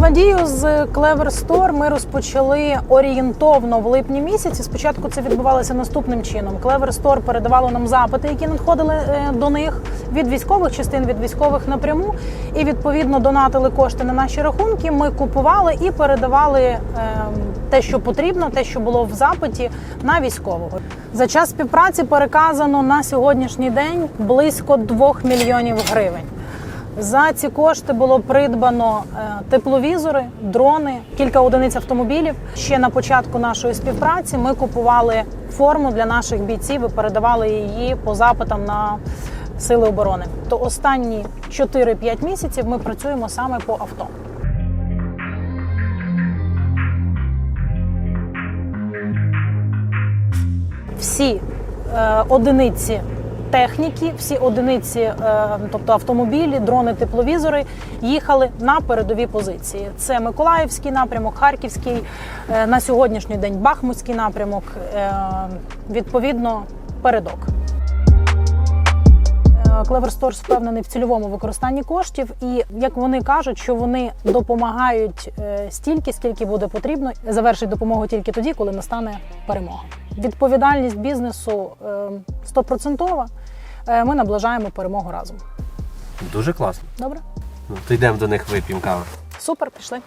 Взаємодію з Clever Store ми розпочали орієнтовно в липні місяці. Спочатку це відбувалося наступним чином. Clever Store передавало нам запити, які надходили е, до них від військових частин, від військових напряму, і відповідно донатили кошти на наші рахунки. Ми купували і передавали е, те, що потрібно, те, що було в запиті, на військового. За час співпраці переказано на сьогоднішній день близько 2 мільйонів гривень. За ці кошти було придбано е, тепловізори, дрони, кілька одиниць автомобілів. Ще на початку нашої співпраці ми купували форму для наших бійців і передавали її по запитам на сили оборони. То останні 4-5 місяців ми працюємо саме по авто. всі е, одиниці техніки, всі одиниці, е, тобто автомобілі, дрони, тепловізори, їхали на передові позиції. Це Миколаївський напрямок, Харківський, е, на сьогоднішній день Бахмутський напрямок, е, відповідно, передок. Stores впевнений в цільовому використанні коштів, і як вони кажуть, що вони допомагають стільки, скільки буде потрібно, завершить допомогу тільки тоді, коли настане перемога. Відповідальність бізнесу стопроцентова. Е, Ми наближаємо перемогу разом. Дуже класно. Добре, Ну, то йдемо до них вип'ємо каву. супер, пішли.